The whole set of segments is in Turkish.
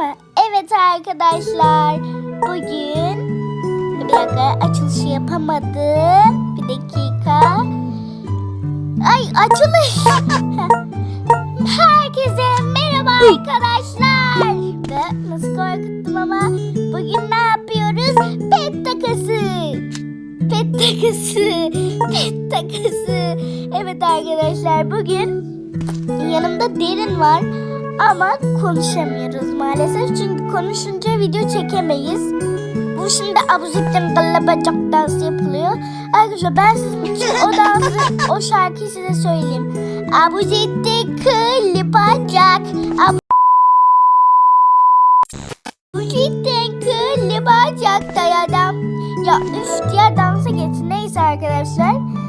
mı? Evet arkadaşlar. Bugün bir dakika açılışı yapamadım. Bir dakika. Ay açılış. Herkese merhaba arkadaşlar. Ve Nasıl korkuttum ama bugün ne yapıyoruz? Pet takası. Pet takası. Pet takası. Evet arkadaşlar bugün yanımda derin var. Ama konuşamıyoruz maalesef. Çünkü konuşunca video çekemeyiz. Bu şimdi abuzikten bacak dansı yapılıyor. Arkadaşlar ben sizin için o dansı, o şarkıyı size söyleyeyim. Abuzikte kıllı bacak. Abuzikten kıllı bacak dayadım. Ya üf diğer dansa geçin. Neyse arkadaşlar.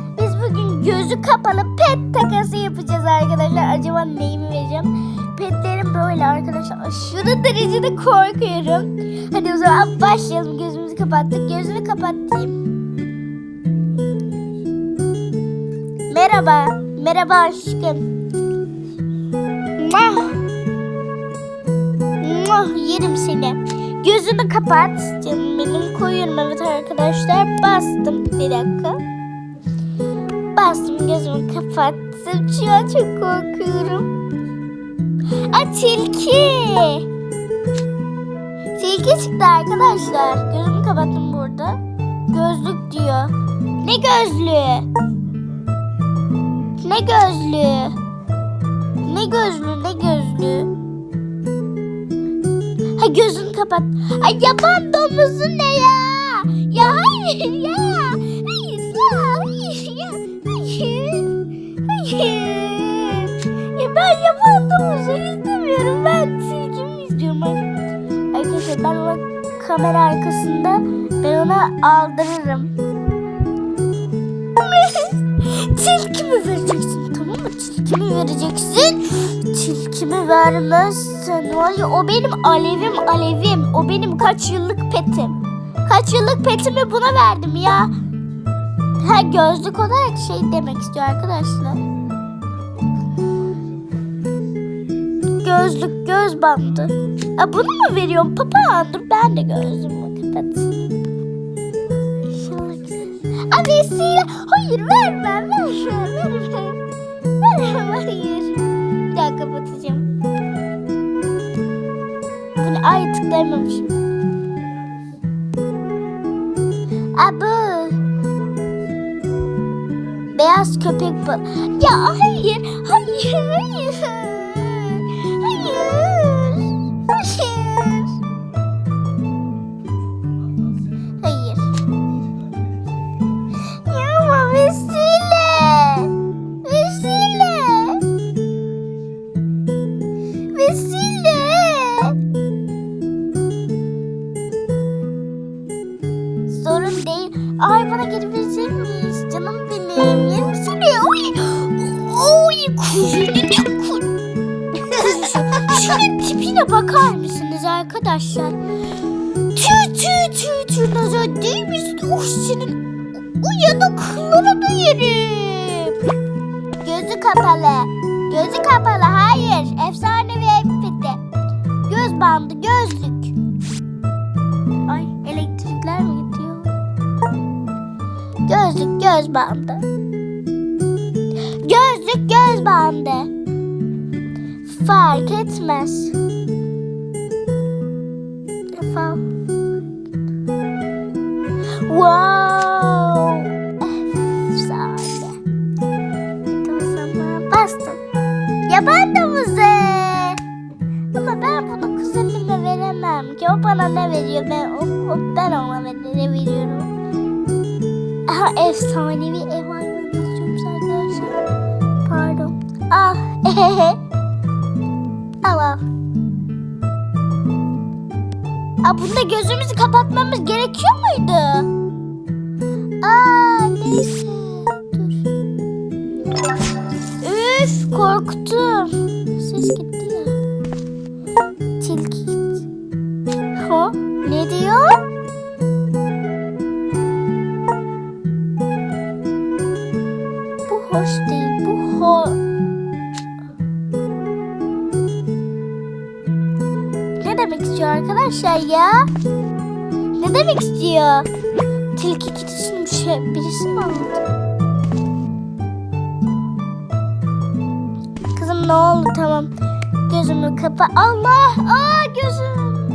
Gözü kapalı pet takası yapacağız arkadaşlar. Acaba neyimi vereceğim? Petlerim böyle arkadaşlar. Aşırı derecede korkuyorum. Hadi o zaman başlayalım. Gözümüzü kapattık. Gözünü kapattım. Merhaba. Merhaba aşkım. Muah. Muah, yerim seni. Gözünü kapat. Canım benim koyuyorum evet arkadaşlar. Bastım. Bir dakika. Bastım gözümü kapattım. Şu çok korkuyorum. Aa tilki. Tilki çıktı arkadaşlar. Gözümü kapattım burada. Gözlük diyor. Ne gözlüğü? Ne gözlüğü? Ne gözlüğü? Ne gözlüğü? Ha gözünü kapat. Ay yaban domuzu ne ya? Ya hayır ya. Ben yaban domuzu istemiyorum. Ben tilkimi istiyorum. Arkadaşlar ben ona kamera arkasında ben ona aldırırım. Tilkimi vereceksin tamam mı? Tilkimi vereceksin. Tilkimi vermezsen var ya o benim alevim alevim. O benim kaç yıllık petim. Kaç yıllık petimi buna verdim ya. Ha gözlük olarak şey demek istiyor arkadaşlar. Gözlük göz bandı. Ha, bunu mu veriyorum papağan? Dur ben de gözümü kapatayım. İnşallah güzel. Aa, vesile. Hayır vermem vermem vermem. Vermem hayır. Bir daha kapatacağım. Bunu ay tıklayamamışım. Abu. Beyaz köpek bu. Ya hayır, hayır. Hayır. Hayır. Hayır. Şunun tipine bakar mısınız arkadaşlar? Tüy tüy tüy tüy nazar değil misin? Oh senin. O yanaklarını yerim. Gözü kapalı. Gözü kapalı. Hayır. Efsanevi piti. Göz bandı. Gözlük. Ay elektrikler mi gidiyor? Gözlük göz bandı. Gözlük göz bandı. Fark etmez. Wow. Efsane. O zaman bastım. Yaban domuzu. Ama ben bunu kuzenime veremem ki. O bana ne veriyor? Ben, o, o- ben ona ne veriyorum? Aha efsanevi ev hayvanı istiyormuş arkadaşlar. Pardon. Ah. Bunda gözümüzü kapatmamız gerekiyor muydu? Aa neyse. Dur. Üf korktum. Ses gitti Ne oldu tamam. Gözümü kapa. Allah! Aa gözüm.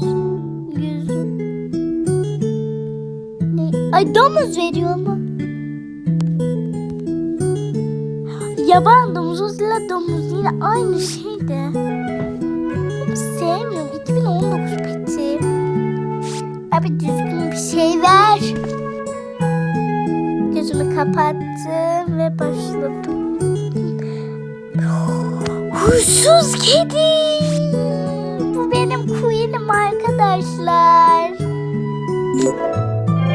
Gözüm. Gözüm. Ne? Ay domuz veriyor mu? Yaban domuzuyla domuz yine aynı şeydi. Sevmiyorum. 2019 peti. Abi düzgün bir şey ver. Gözümü kapattım ve başladım. Huysuz kedi. Bu benim queen'im arkadaşlar.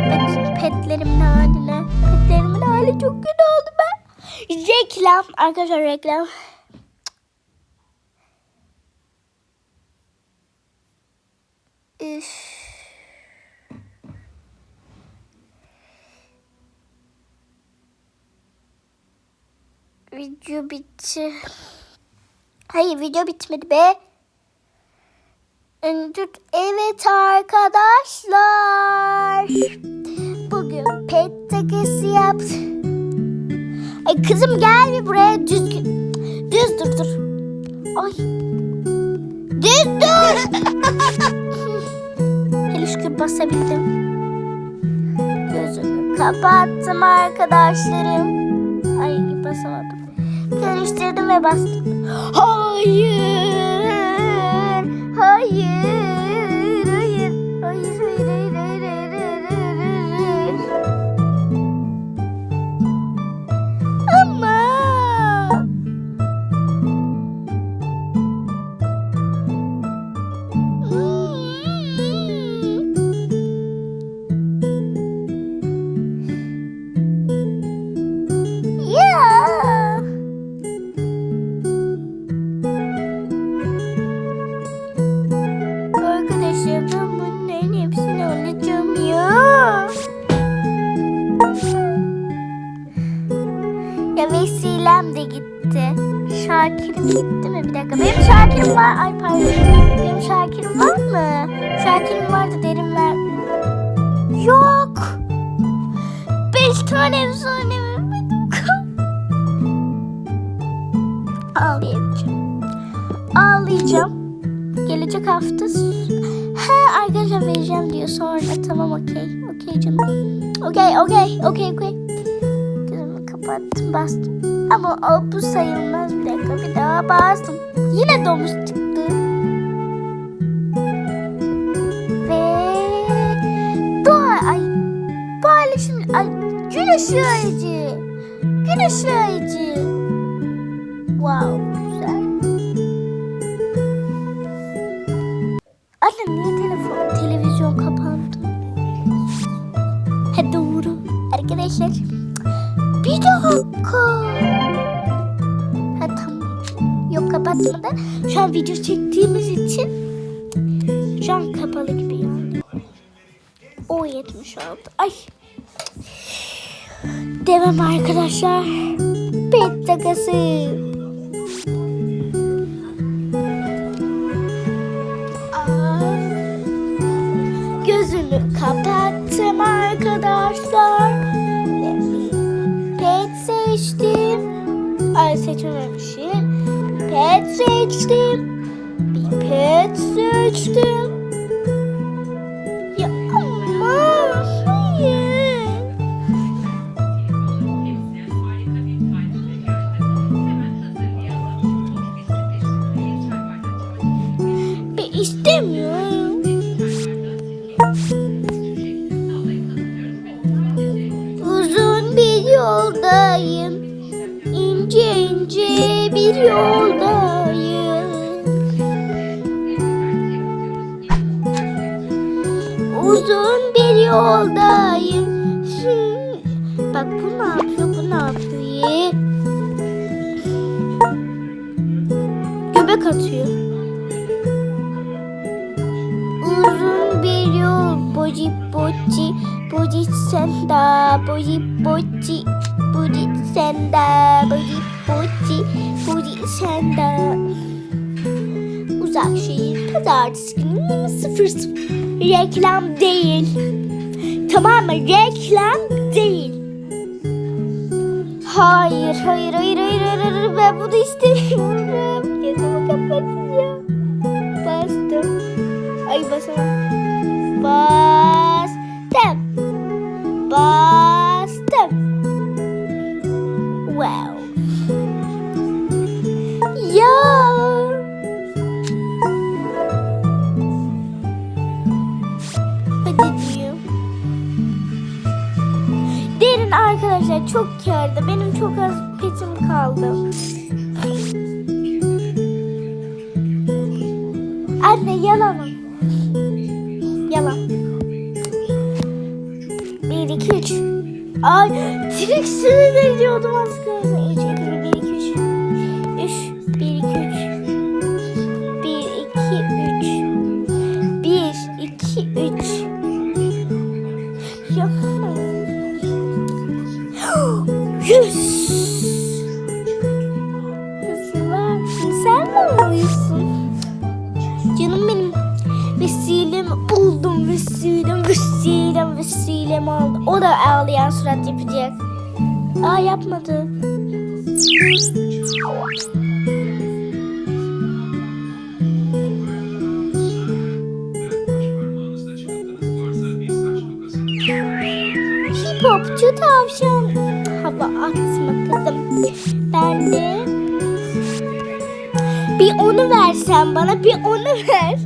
Bakın petlerimin haline. Petlerimin hali çok kötü oldu ben. Reklam. Arkadaşlar reklam. Üf. Video bitti. Hayır video bitmedi be. Evet arkadaşlar. Bugün pet takısı yaptım. Ay kızım gel bir buraya düzgün. Düz dur dur. Ay. Düz dur. Hele şükür basabildim. Gözümü kapattım arkadaşlarım. Ay basamadım. Karıştırdım ve bastım. Hayır. Hayır. Ay pardon. Benim Şakir'im var mı? Şakir'im vardı derim ver. Yok. Beş tane efsane vermedim. Ağlayacağım. Ağlayacağım. Gelecek hafta ha arkadaşlar vereceğim diyor sonra tamam okey okey canım okey okey okey okey gözümü kapattım bastım ama o, bu sayılmaz bir dakika bir daha bastım yine domuz ay gün ışığı ayıcı gün ışığı ayıcı wow güzel Anne niye telefon, televizyon kapandı? He doğru. Arkadaşlar. Bir dakika. Ha tamam. Yok kapatmadı. Şu an video çektiğimiz için şu an kapalı gibi yani. O 76. Ay. Devam arkadaşlar. Pet takası. Gözümü kapattım arkadaşlar. Pet seçtim. Ay seçememişim. Pet seçtim. Bir pet seçtim. İstemiyorum. Uzun bir yoldayım. İnce ince bir yoldayım. Uzun bir yoldayım. Bak bu ne yapıyor, bu ne yapıyor? Göbek atıyor. Boji boji boji senda boji boji boji senda boji boji boji senda Başakşehir Pazartesi günü 20.00 Reklam değil. Tamam mı? Reklam değil. Hayır, hayır, hayır, hayır, hayır, hayır. Ben bunu istemiyorum. Gözümü kapatacağım. Bastım. Ay basamam. Bastım. Bastım. Hip hopçu tavşan. Hava atma kızım. Ben de bir onu versen bana bir onu ver.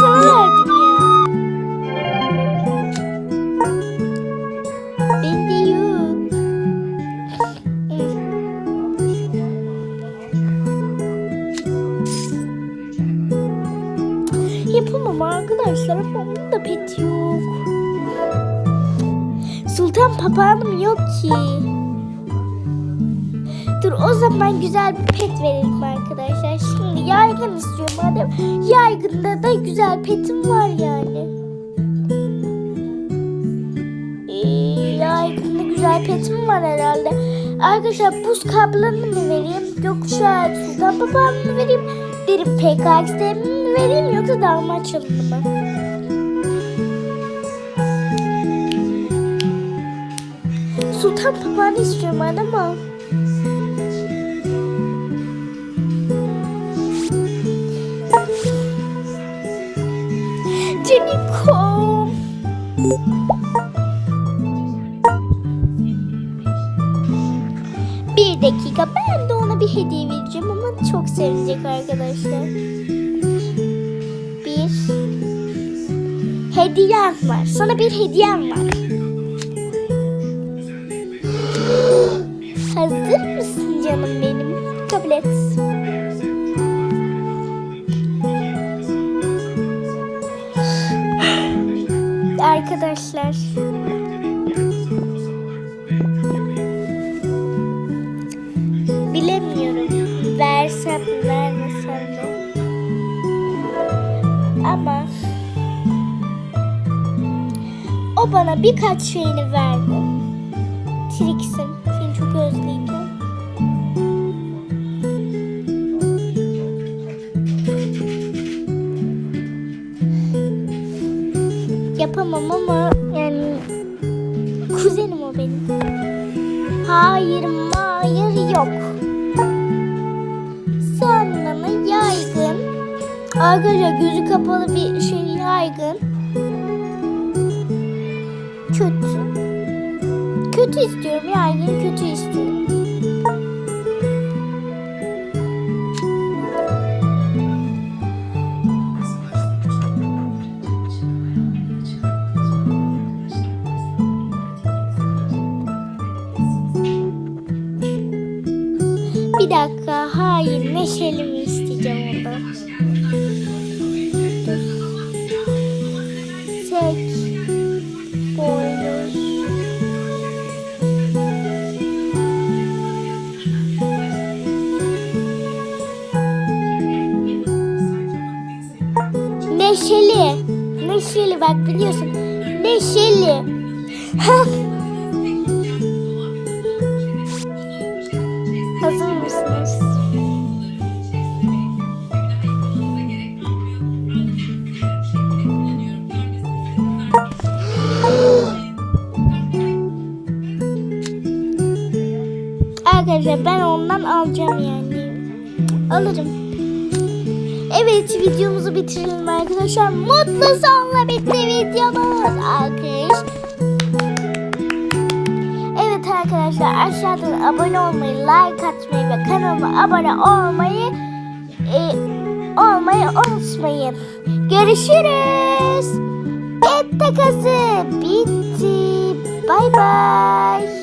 Sana verdim ya. Bende yok. Yapamam arkadaşlar. Onun da pet yok. Sultan papağanım yok ki. Dur o zaman güzel bir pet verelim arkadaşlar. Yaygın istiyorum madem. Yaygında da güzel petim var yani. Ee, yaygında güzel petim var herhalde. Arkadaşlar buz kablarını mı vereyim? Yoksa sultan papağanını mı vereyim? Derin PKX'de mi vereyim yoksa dalmaçyalı mı? Sultan papağanı istiyorum madem al. Bir dakika ben de ona bir hediye vereceğim ama çok sevecek arkadaşlar. Bir hediyem var. Sana bir hediyem var. Arkadaşlar. Bilemiyorum. Versem vermesem mi? Ama o bana birkaç şeyini verdi. Yapamam ama yani kuzenim o benim. Hayır, hayır yok. Sen bana yaygın. Arkadaşlar gözü kapalı bir şey yaygın. Kötü. Kötü istiyorum yaygın kötü istiyorum. Dakika hayır neşeli mi isteyeceğim ondan. Tek boynuz. Neşeli. Neşeli bak biliyorsun. Neşeli. Arkadaşlar ben ondan alacağım yani. Alırım. Evet videomuzu bitirelim arkadaşlar. Mutlu sonla bitti videomuz. Alkış. Evet arkadaşlar aşağıdan abone olmayı, like atmayı ve kanalıma abone olmayı e, olmayı unutmayın. Görüşürüz. Et takası bitti. Bay bay.